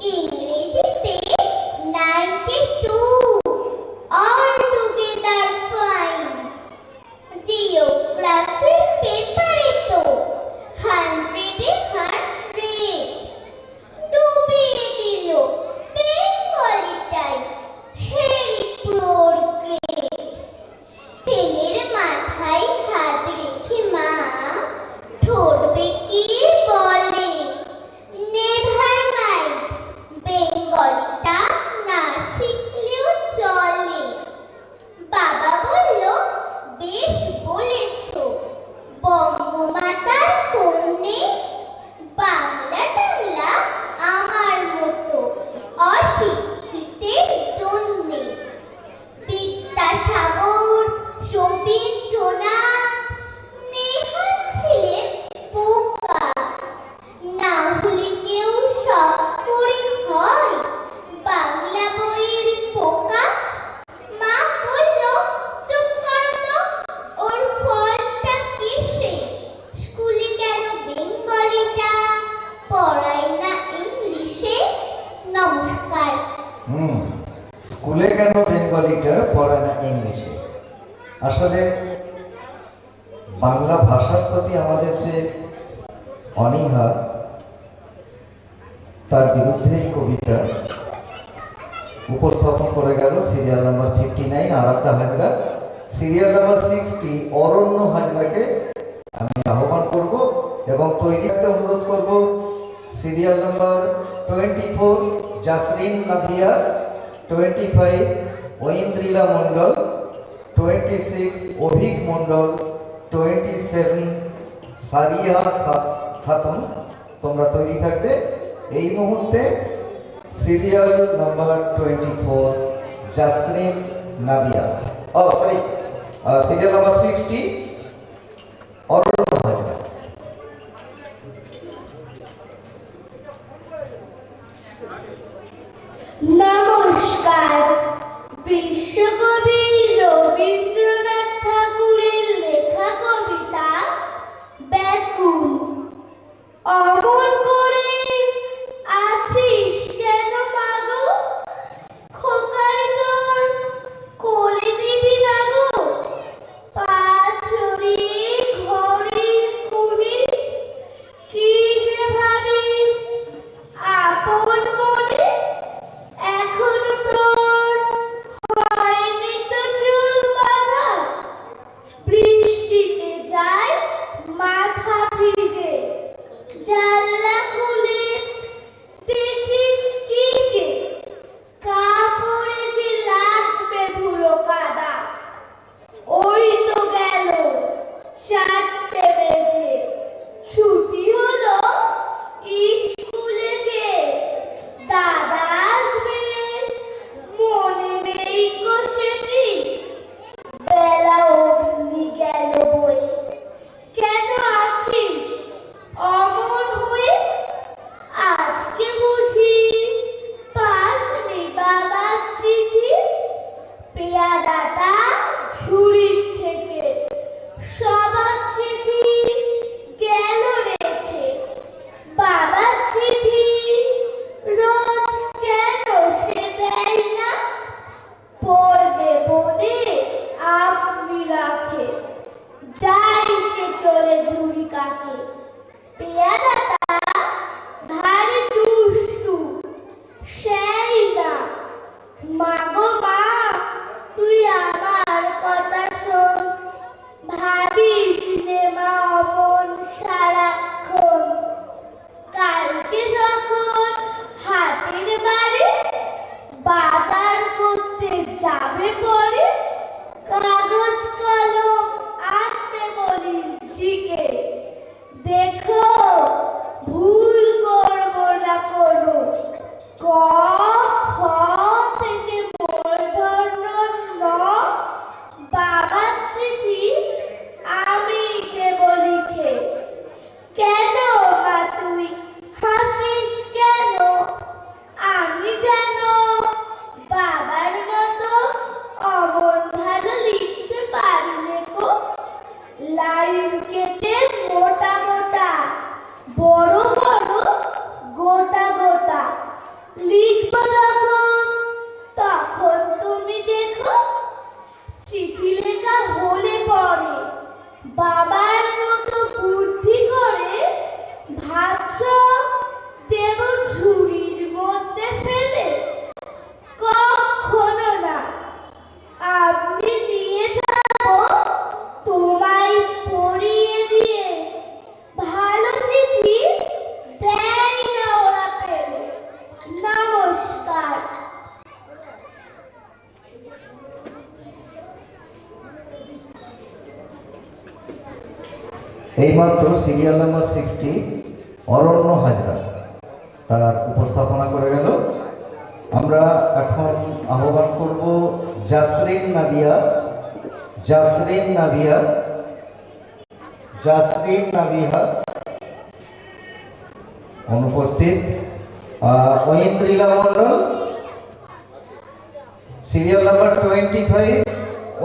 一。আসলে বাংলা ভাষার প্রতি আমাদের যে অনীহা, তার বিরুদ্ধে এই কবিতা উপস্থাপন করে গেল serial number fifty nine Aradhya Hazra. Serial number sixty Aranya হাজরাকে আমি আহ্বান করব এবং তৈরি একটা অনুরোধ করব। Serial number twenty four Jasrin Navia twenty five Aindrila Mondal. Twenty six Avik Mondal twenty seven Saria Khatun, তোমরা তৈরি থাকবে। এই মুহূর্তে serial number twenty four Jasrin Nabia ও sorry serial number sixty serial number sixty, Aranya Hazra. তার উপস্থাপনা করে গেল। আমরা এখন আহ্বান করব জাসরিন নাবিয়া জাসরিন নাবিয়া জাসরিন নাবিয়া অনুপস্থিত। Aindrila Mondal serial number twenty five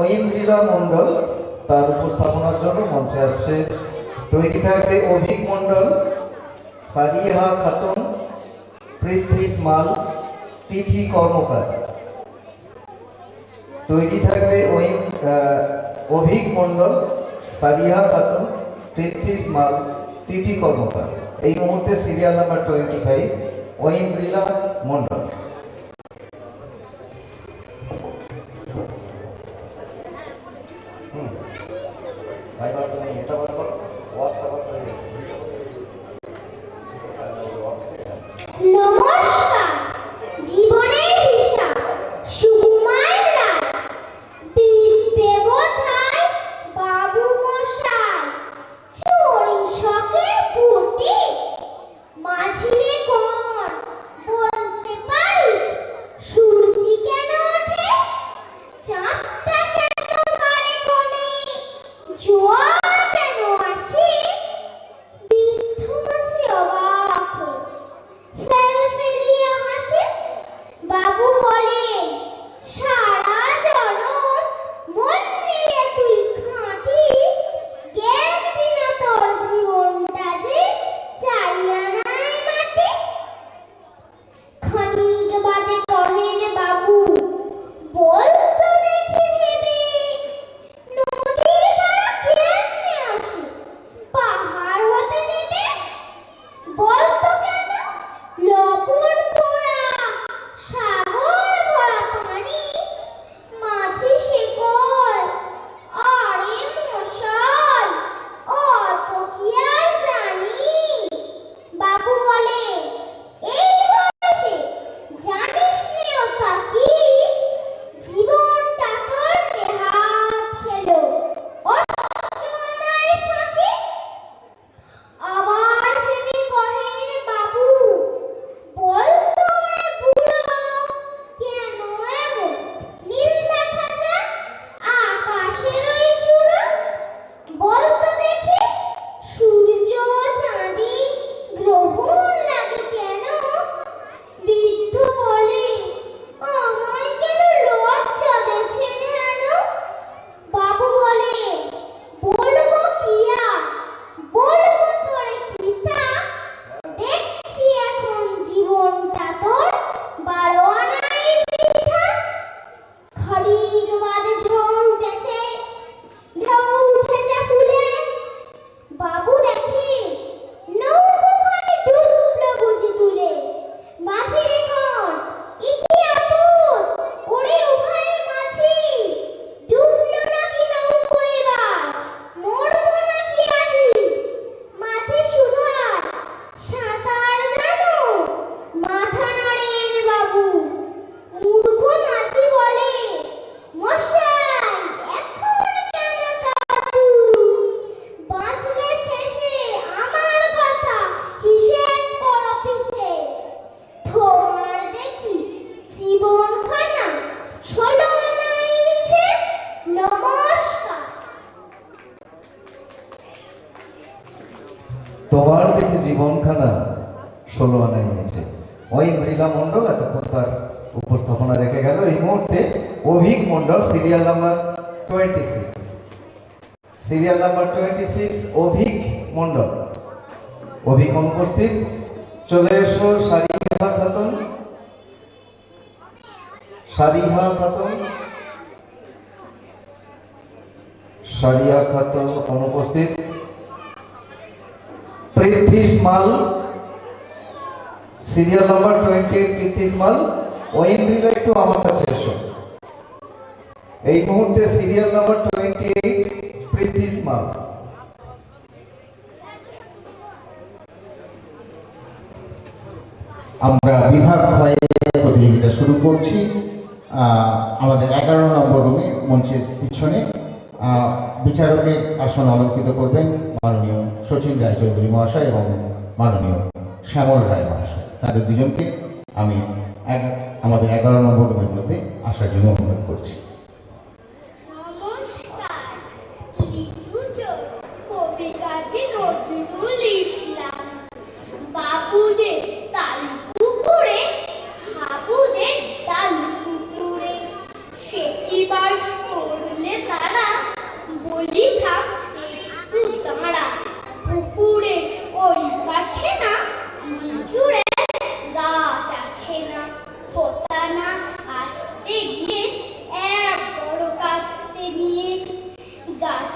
Aindrila Mondal তার উপস্থাপনার জন্য মঞ্চে আসছে। তৈরি থাকবে অভিক মণ্ডল? সারিহা খাতুন পৃথ্বী মাল, তিথি কর্মকার। তৈরি থাকবে ওই অভিক মণ্ডল? সারিহা খাতুন পৃথ্বী মাল, তিথি কর্মকার। এই মুহূর্তে serial number twenty five Aindrila Mondal. তোমার দেখি জীবনখানা ষোলো আনাই মিছে মৃলা মণ্ডল এতক্ষণ তার উপস্থাপনা রেখে গেল। এই মুহূর্তে Avik Mondal serial number twenty six serial number twenty six Avik Mondal. Avik অনুপস্থিত চলে এসো সারিহা খাতুন সারিহা খাতুন সারিয়া খাতুন অনুপস্থিত পৃথ্বী মাল। সিরিয়াল নাম্বার টোয়েন্টি এইট মাল ঐন্দ্রিলা একটু আমার কাছে এসো। এই মুহূর্তে সিরিয়াল নাম্বার টোয়েন্টি এইট মাল আমরা বিভাগ ভয়ে প্রতিযোগিতা শুরু করছি। আমাদের এগারো নম্বর রুমে মঞ্চের পিছনে বিচারকের আসন অলঙ্কিত করবেন মাননীয় সচিন রায়চৌধুরী মহাশয় এবং মাননীয় শ্যামল রায় মহাশয়। তাদের দুজনকে আমি আমাদের এগারো নম্বর রুমের মধ্যে আসার জন্য অনুরোধ করছি।